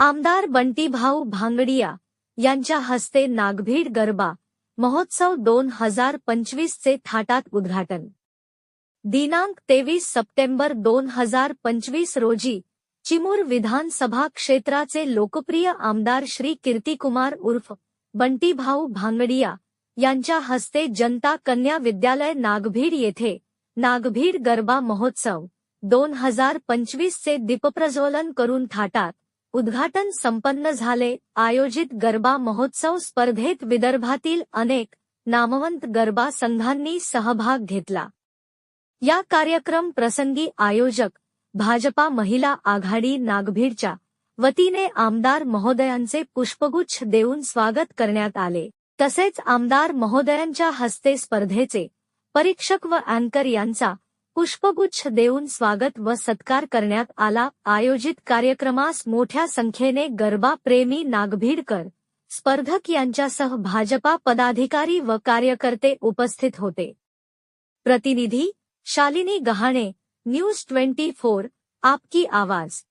आमदार बंटीभाऊ भांगडिया यांच्या हस्ते नागभीड गरबा महोत्सव दोन हजार पंचवीसचे थाटात उद्घाटन. दिनांक तेवीस सप्टेंबर दोन हजार पंचवीस रोजी चिमूर विधानसभा क्षेत्राचे लोकप्रिय आमदार श्री कीर्तिकुमार उर्फ बंटीभाऊ भांगडिया यांच्या हस्ते जनता कन्या विद्यालय नागभीड येथे नागभीड गरबा महोत्सव दोन हजार पंचवीसचे दीपप्रज्वलन करून थाटात. उद्घाटन संपन्न झाले. आयोजित गरबा महोत्सव स्पर्धेत विदर्भातील अनेक नामवंत गरबा संघांनी सहभाग घेतला. या कार्यक्रम प्रसंगी आयोजक भाजपा महिला आघाडी नागभीडच्या वतीने आमदार महोदयांचे पुष्पगुच्छ देऊन स्वागत करण्यात आले. तसेच आमदार महोदयांच्या हस्ते स्पर्धेचे परीक्षक व अँकर यांचा पुष्पगुच्छ देऊन स्वागत व सत्कार करण्यात आला. आयोजित कार्यक्रमास मोठ्या संख्येने गरबा प्रेमी नागभीडकर स्पर्धक यांच्यासह भाजपा पदाधिकारी व कार्यकर्ते उपस्थित होते. प्रतिनिधी Shalini Gahane news twenty four आपकी आवाज.